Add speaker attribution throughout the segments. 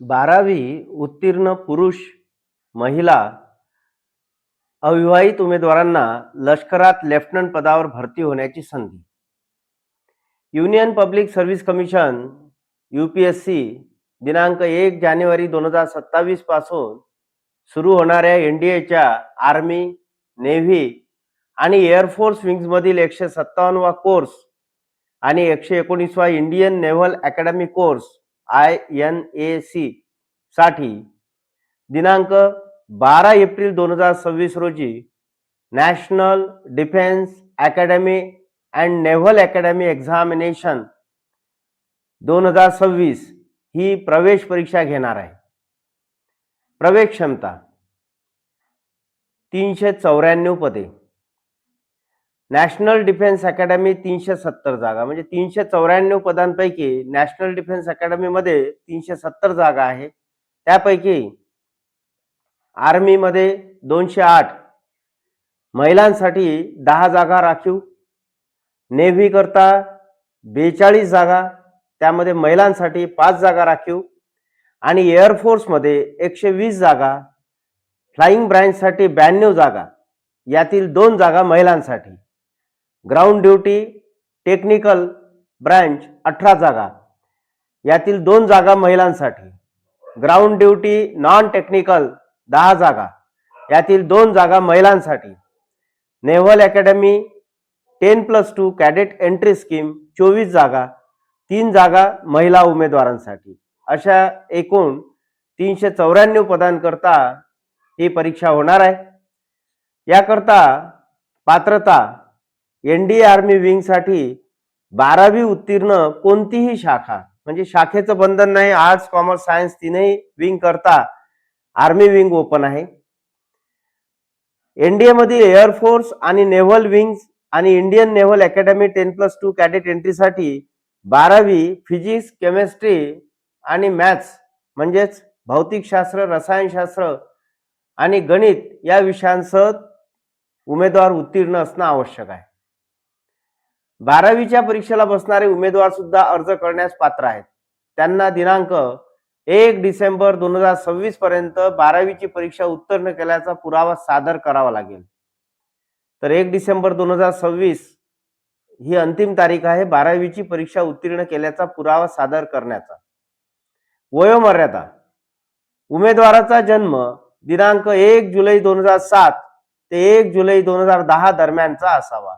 Speaker 1: बारावी उत्तीर्ण पुरुष महिला अविवाहित उमेदवारांना लष्करात लेफ्टनंट पदावर भरती होण्याची संधी. Union public service commission U P S C दिनांक एक जानेवारी दोन हजार सत्तावीसपासून सुरू होणाऱ्या एन डी एच्या आर्मी नेव्ही आणि एअरफोर्स विंग्समधील एकशे सत्तावन्नवा कोर्स आणि एकशे एकोणीसवा Indian naval academy course I N A C साठी दिनांक बारा एप्रिल दोन हजार सव्वीस रोजी national defence academy and naval academy examination दोन हजार सव्वीस ही प्रवेश परीक्षा घेणार आहे. प्रवेश क्षमता तीनशे चौऱ्याण्णव पदे. नॅशनल डिफेन्स अकॅडमी तीनशे सत्तर जागा म्हणजे तीनशे चौऱ्याण्णव पदांपैकी नॅशनल डिफेन्स अकॅडमीमध्ये तीनशे सत्तर जागा आहे. त्यापैकी आर्मीमध्ये दोनशे आठ महिलांसाठी दहा जागा राखीव नेव्ही करता बेचाळीस जागा त्यामध्ये महिलांसाठी पाच जागा राखीव आणि एअरफोर्समध्ये एकशे वीस जागा फ्लाईंग ब्रँचसाठी ब्याण्णव जागा यातील दोन जागा महिलांसाठी. ग्राउंड ड्युटी टेक्निकल ब्रँच अठरा जागा. यातील दोन जागा महिलांसाठी. ग्राउंड ड्युटी नॉन टेक्निकल दहा जागा. यातील दोन जागा महिलांसाठी. Naval academy ten plus two cadet entry scheme चोवीस जागा तीन जागा महिला उमेदवारांसाठी. अशा एकूण तीनशे चौऱ्याण्णव पदांकरता ही परीक्षा होणार आहे. याकरता पात्रता एन डी आर्मी विंगसाठी बारावी उत्तीर्ण कोणतीही शाखा म्हणजे शाखेचं बंधन नाही आर्ट्स कॉमर्स सायन्स तीनही विंग करता आर्मी विंग ओपन आहे. एनडीए मध्ये एअरफोर्स आणि नेव्हल विंग्स आणि Indian naval academy ten plus two cadet एंट्रीसाठी बारावी फिजिक्स केमिस्ट्री आणि मॅथ्स म्हणजेच भौतिकशास्त्र रसायनशास्त्र आणि गणित या विषयांसह उमेदवार उत्तीर्ण असणं आवश्यक आहे. बारावीच्या परीक्षेला बसणारे उमेदवार सुद्धा अर्ज करण्यास पात्र आहेत. त्यांना दिनांक एक डिसेंबर दोन हजार सव्वीस पर्यंत बारावीची परीक्षा उत्तीर्ण केल्याचा पुरावा सादर करावा लागेल. तर एक डिसेंबर दोन हजार सव्वीस ही अंतिम तारीख आहे बारावीची परीक्षा उत्तीर्ण केल्याचा पुरावा सादर करण्याचा. वयोमर्यादा. उमेदवाराचा जन्म दिनांक एक जुलै दोन हजार सात ते एक जुलै दोन हजार दहा दरम्यानचा असावा.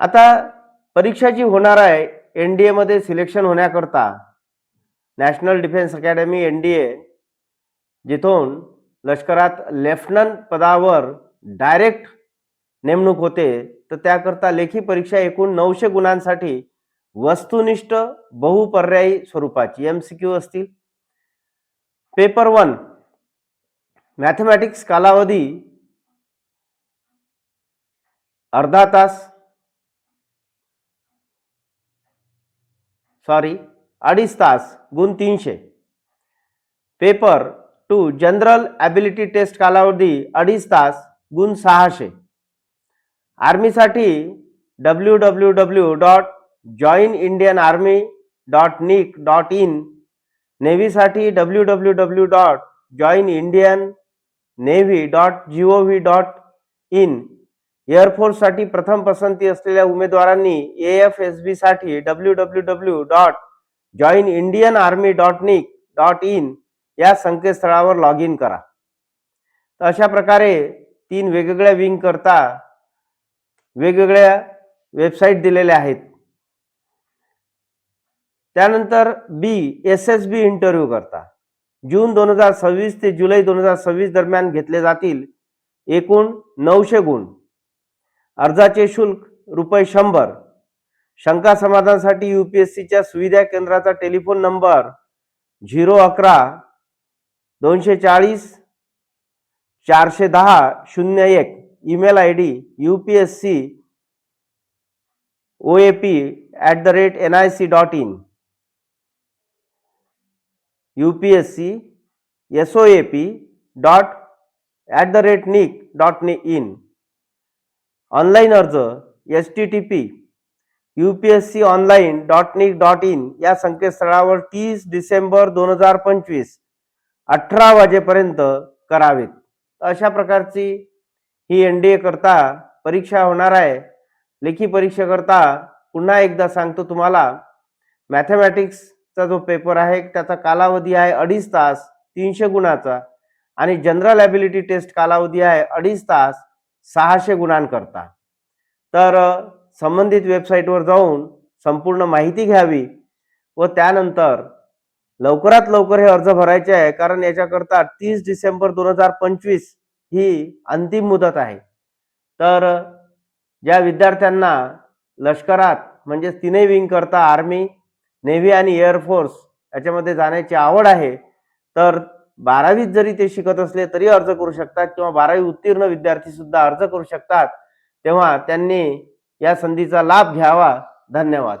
Speaker 1: आता परीक्षा जी होणार आहे एन डी एमध्ये सिलेक्शन होण्याकरता national defence academy N D A जिथून लष्करात लेफ्टनंट पदावर डायरेक्ट नेमणूक होते तर त्याकरता लेखी परीक्षा एकूण नऊशे गुणांसाठी वस्तुनिष्ठ बहुपर्यायी स्वरूपाची एम सी क्यू असतील. पेपर वन मॅथमॅटिक्स कालावधी अर्धा तास सॉरी अडीच तास गुण तीनशे. Paper two general ability test कालावधी अडीच तास गुण सहाशे. आर्मीसाठी W W W dot join Indian army dot nic dot in. नेव्हीसाठी W W W dot join Indian navy dot G O V dot in. एअरफोर्ससाठी प्रथम पसंती असलेल्या उमेदवारांनी ए एफ एस बी साठी W W W dot join Indian army dot nic dot in या संकेतस्थळावर log in करा. तर अशा प्रकारे तीन वेगवेगळ्या विंग करता वेगवेगळ्या वेबसाईट दिलेल्या आहेत. त्यानंतर B S S B interview करता. जून दोन हजार सव्वीस ते जुलै दोन हजार सव्वीस दरम्यान घेतले जातील एकूण नऊशे गुण. अर्जाचे शुल्क रुपये शंभर. शंका समाधानासाठी सीच्या सुविधा केंद्राचा टेलिफोन नंबर झिरो अकरा दोनशे चाळीस चारशे दहा शून्य एक. Email I D U P S C O A P at the rate N I C dot in. U P S C S O A P dot at the rate nic dot in. Online अर्ज S T T P U P S C online dot nic dot in या संकेतस्थळावर तीस डिसेंबर दोन हजार पंचवीस अठरा वाजेपर्यंत करावेत. अशा प्रकारची ही एन डी ए करता परीक्षा होणार आहे. लेखी परीक्षेकरता पुन्हा एकदा सांगतो तुम्हाला मॅथमॅटिक्सचा जो पेपर आहे त्याचा कालावधी आहे अडीच तास तीनशे गुणाचा आणि जनरल ॲबिलिटी टेस्ट कालावधी आहे अडीच तास सहाशे गुणांकरता. तर संबंधित वेबसाईटवर जाऊन संपूर्ण माहिती घ्यावी व त्यानंतर लवकरात लवकर हे अर्ज भरायचे आहे कारण याच्याकरता तीस डिसेंबर दोन हजार पंचवीस ही अंतिम मुदत आहे. तर ज्या विद्यार्थ्यांना लष्करात म्हणजे तिन्ही विंग करता आर्मी नेव्ही आणि एअरफोर्स याच्यामध्ये जाण्याची आवड आहे तर बारावीत जरी ते शिकत असले तरी अर्ज करू शकतात किंवा बारावी उत्तीर्ण विद्यार्थी सुद्धा अर्ज करू शकतात. तेव्हा त्यांनी या संधीचा लाभ घ्यावा. धन्यवाद.